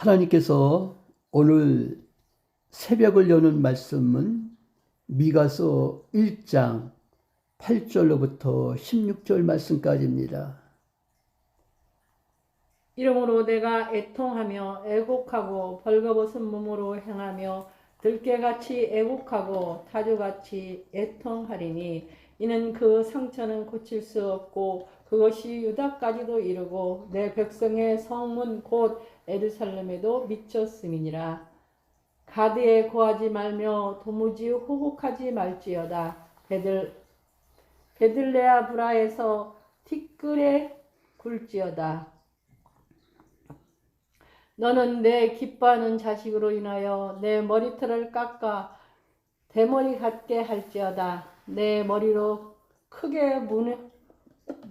하나님께서 오늘 새벽을 여는 말씀은 미가서 1장 8절로부터 16절 말씀까지입니다. 이러므로 내가 애통하며 애곡하고 벌거벗은 몸으로 행하며 들깨같이 애곡하고 타주같이 애통하리니 이는 그 상처는 고칠 수 없고 그것이 유다까지도 이르고 내 백성의 성문 곧 에르살렘에도 미쳤음이니라 가드에 거하지 말며 도무지 호곡하지 말지어다 베들 베들레아 브라에서 티끌에 굴지어다 너는 내 기뻐하는 자식으로 인하여 내 머리털을 깎아 대머리 같게 할지어다. 내 머리로 크게 무,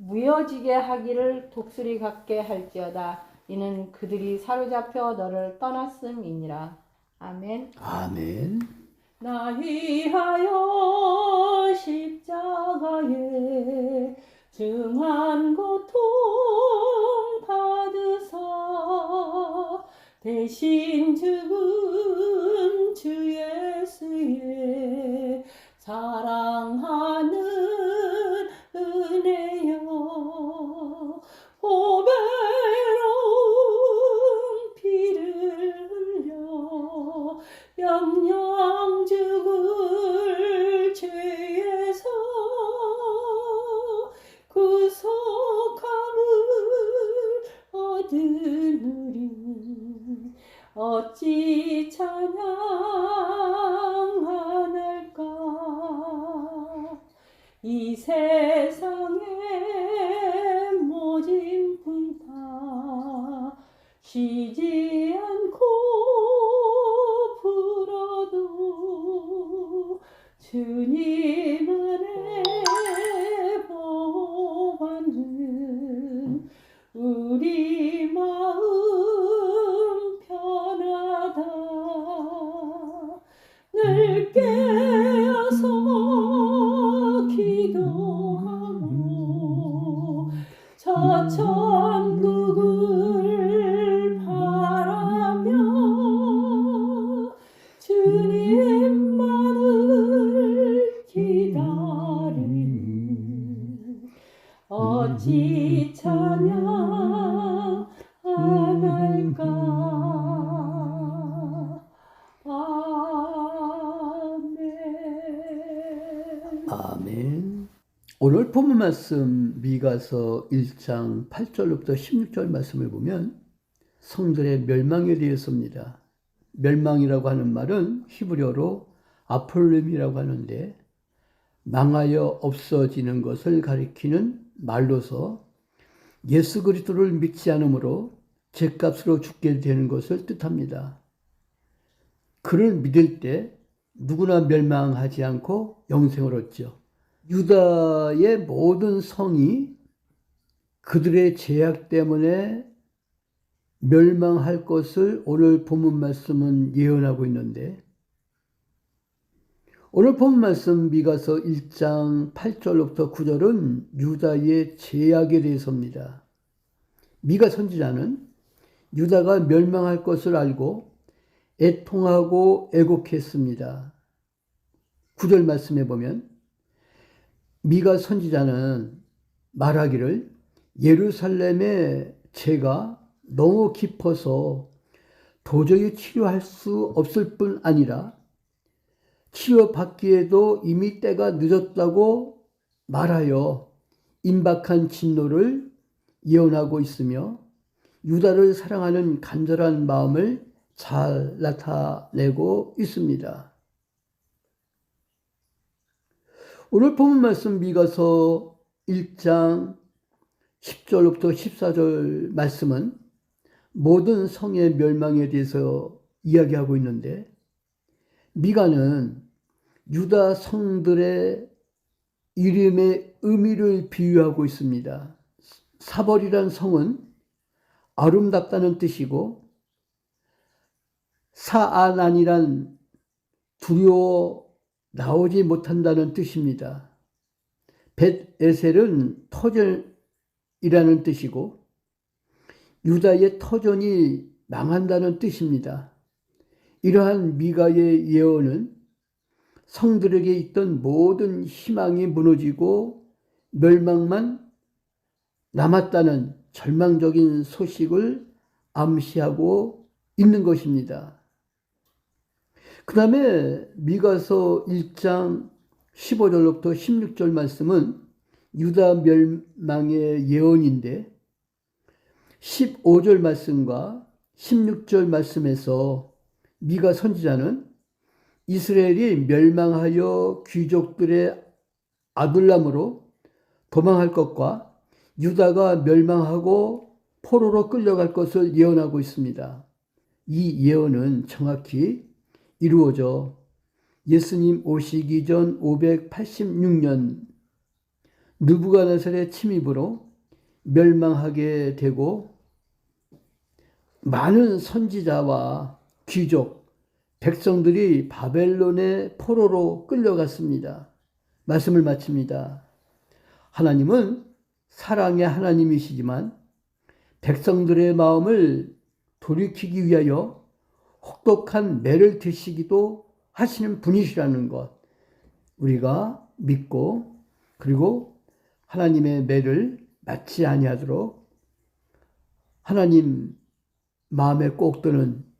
무여지게 하기를 독수리 같게 할지어다. 이는 그들이 사로잡혀 너를 떠났음이니라. 아멘. 아멘. 나 위하여 십자가에 증한 고통 받으사 대신 죽은 주 예수의 사 영영 죽을 죄에서 구속함을 얻으리 어찌 찬양하날까? 이 세상의 모진 불다 쉬지 주님 안에 보관은 우리 마음 편하다. 늘 깨어서 기도하고 저천 어찌 찬양하날까 아멘 아멘. 오늘 본문 말씀 미가서 1장 8절로부터 16절 말씀을 보면 성들의 멸망에 대해서입니다. 멸망이라고 하는 말은 히브리어로 아폴림이라고 하는데 망하여 없어지는 것을 가리키는 말로서 예수 그리스도를 믿지 않으므로 죄값으로 죽게 되는 것을 뜻합니다. 그를 믿을 때 누구나 멸망하지 않고 영생을 얻죠. 유다의 모든 성이 그들의 죄악 때문에 멸망할 것을 오늘 본문 말씀은 예언하고 있는데 오늘 본문 말씀 미가서 1장 8절로부터 9절은 유다의 죄악에 대해서입니다. 미가 선지자는 유다가 멸망할 것을 알고 애통하고 애곡했습니다. 9절 말씀에 보면 미가 선지자는 말하기를 예루살렘의 죄가 너무 깊어서 도저히 치료할 수 없을 뿐 아니라 치료받기에도 이미 때가 늦었다고 말하여 임박한 진노를 예언하고 있으며 유다를 사랑하는 간절한 마음을 잘 나타내고 있습니다. 오늘 본문 말씀 미가서 1장 10절부터 14절 말씀은 모든 성의 멸망에 대해서 이야기하고 있는데 미가는 유다 성들의 이름의 의미를 비유하고 있습니다. 사벌이란 성은 아름답다는 뜻이고 사아난이란 두려워 나오지 못한다는 뜻입니다. 벳에셀은 터전이라는 뜻이고 유다의 터전이 망한다는 뜻입니다. 이러한 미가의 예언은 성들에게 있던 모든 희망이 무너지고 멸망만 남았다는 절망적인 소식을 암시하고 있는 것입니다. 그 다음에 미가서 1장 15절로부터 16절 말씀은 유다 멸망의 예언인데 15절 말씀과 16절 말씀에서 미가 선지자는 이스라엘이 멸망하여 귀족들의 아들람으로 도망할 것과 유다가 멸망하고 포로로 끌려갈 것을 예언하고 있습니다. 이 예언은 정확히 이루어져 예수님 오시기 전 586년 느부갓네살의 침입으로 멸망하게 되고 많은 선지자와 귀족, 백성들이 바벨론의 포로로 끌려갔습니다. 말씀을 마칩니다. 하나님은 사랑의 하나님이시지만 백성들의 마음을 돌이키기 위하여 혹독한 매를 드시기도 하시는 분이시라는 것 우리가 믿고 그리고 하나님의 매를 맞지 아니하도록 하나님 마음에 꼭 드는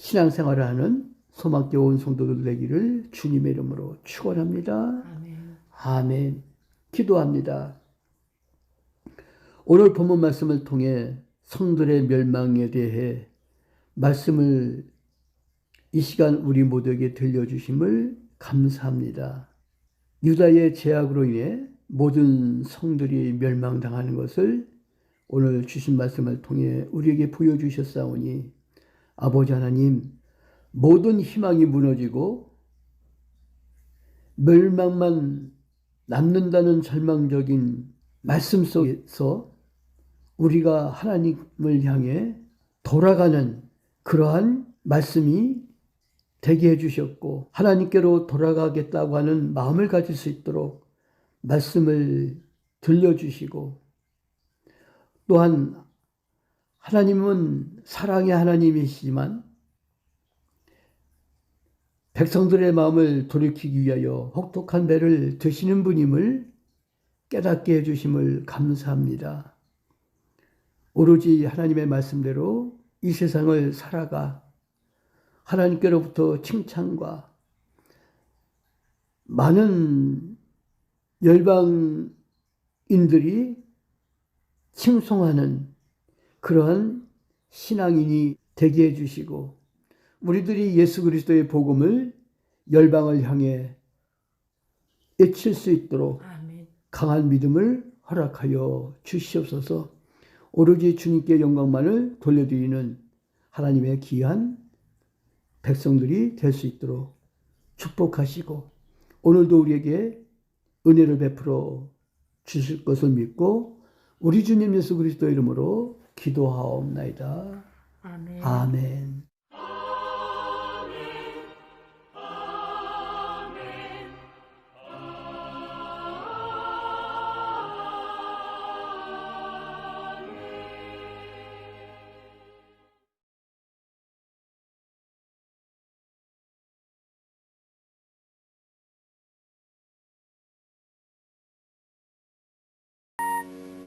신앙생활을 하는 소망교 온 성도들 되기를 주님의 이름으로 축원합니다. 아멘. 아멘. 기도합니다. 오늘 본문 말씀을 통해 성들의 멸망에 대해 말씀을 이 시간 우리 모두에게 들려주심을 감사합니다. 유다의 제약으로 인해 모든 성들이 멸망당하는 것을 오늘 주신 말씀을 통해 우리에게 보여주셨사오니 아버지 하나님 모든 희망이 무너지고 멸망만 남는다는 절망적인 말씀 속에서 우리가 하나님을 향해 돌아가는 그러한 말씀이 되게 해주셨고 하나님께로 돌아가겠다고 하는 마음을 가질 수 있도록 말씀을 들려주시고 또한 하나님은 사랑의 하나님이시지만 백성들의 마음을 돌이키기 위하여 혹독한 배를 드시는 분임을 깨닫게 해주심을 감사합니다. 오로지 하나님의 말씀대로 이 세상을 살아가 하나님께로부터 칭찬과 많은 열방인들이 칭송하는 그러한 신앙인이 되게 해주시고 우리들이 예수 그리스도의 복음을 열방을 향해 외칠 수 있도록 아멘. 강한 믿음을 허락하여 주시옵소서 오로지 주님께 영광만을 돌려드리는 하나님의 귀한 백성들이 될 수 있도록 축복하시고 오늘도 우리에게 은혜를 베풀어 주실 것을 믿고 우리 주님 예수 그리스도 이름으로 기도하옵나이다. 아멘. 아멘.